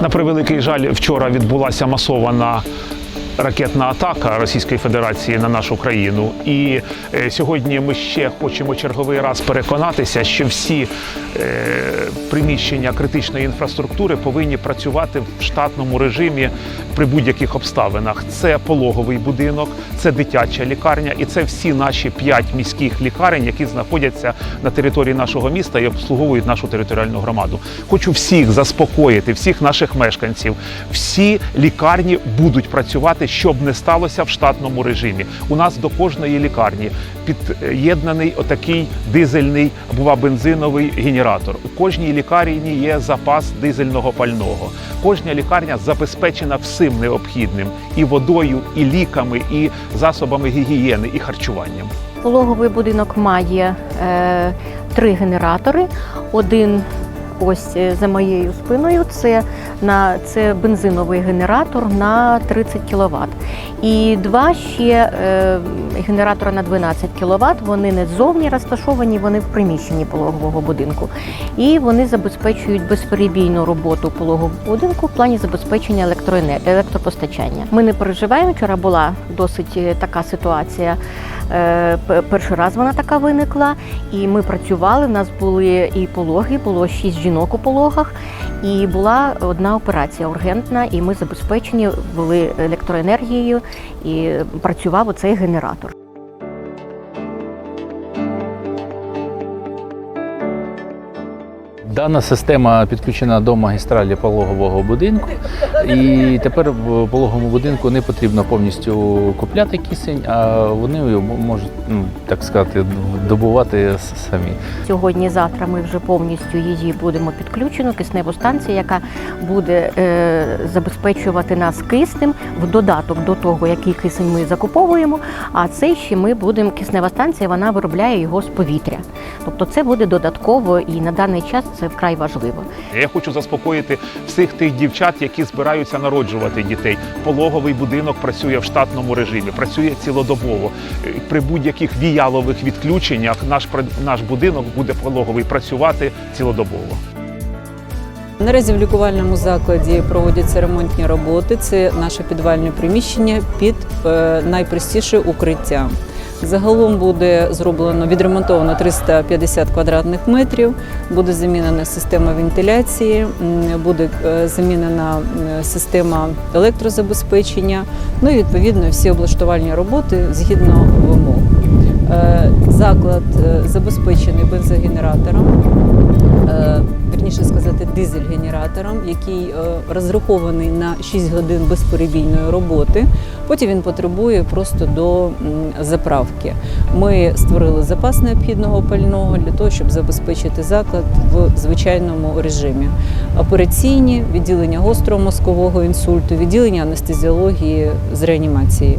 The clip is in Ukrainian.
На превеликий жаль, вчора відбулася масована ракетна атака Російської Федерації на нашу країну. І е, сьогодні ми ще хочемо черговий раз переконатися, що всі е, приміщення критичної інфраструктури повинні працювати в штатному режимі при будь-яких обставинах. Це пологовий будинок, це дитяча лікарня, і це всі наші п'ять міських лікарень, які знаходяться на території нашого міста і обслуговують нашу територіальну громаду. Хочу всіх заспокоїти, всіх наших мешканців. Всі лікарні будуть працювати, щоб не сталося в штатному режимі. У нас до кожної лікарні під'єднаний отакий дизельний бува бензиновий генератор. У кожній лікарні є запас дизельного пального. Кожна лікарня забезпечена всім необхідним і водою, і ліками, і засобами гігієни, і харчуванням. Пологовий будинок має е, три генератори. Один ось е, за моєю спиною. Це на це бензиновий генератор на 30 кВт. І два ще е, генератора на 12 кВт. Вони не ззовні розташовані, вони в приміщенні пологового будинку. І вони забезпечують безперебійну роботу пологового будинку в плані забезпечення електропостачання. Ми не переживаємо. Вчора була досить е, така ситуація. Е, Перший раз вона така виникла, і ми працювали. У нас були і пологи, було шість жінок у пологах, і була одна операція ургентна, і ми забезпечені були електроенергією, і працював оцей генератор. Дана система підключена до магістралі пологового будинку, і тепер в пологовому будинку не потрібно повністю купляти кисень, а вони його можуть, ну, так сказати, добувати самі. Сьогодні-завтра ми вже повністю її будемо підключено, кисневу станцію, яка буде е, забезпечувати нас киснем в додаток до того, який кисень ми закуповуємо. А це ще ми будемо киснева станція, вона виробляє його з повітря. Тобто це буде додатково і на даний час це вкрай важливо. Я хочу заспокоїти всіх тих дівчат, які збираються народжувати дітей. Пологовий будинок працює в штатному режимі, працює цілодобово. Е, При будь-яких віялових відключеннях наш наш будинок буде пологовий працювати цілодобово. Наразі в лікувальному закладі проводяться ремонтні роботи. Це наше підвальне приміщення під е, найпростіше укриття. Загалом буде зроблено відремонтовано 350 квадратних метрів. Буде замінена система вентиляції, буде е, замінена система електрозабезпечення. Ну і відповідно всі облаштувальні роботи згідно вимог. Е, Заклад е, забезпечений бензогенератором е, сказати, дизель-генератором, який е, розрахований на 6 годин безперебійної роботи. Потім він потребує просто до заправки. Ми створили запас необхідного пального для того, щоб забезпечити заклад в звичайному режимі. Операційні відділення гострого мозкового інсульту, відділення анестезіології з реанімацією.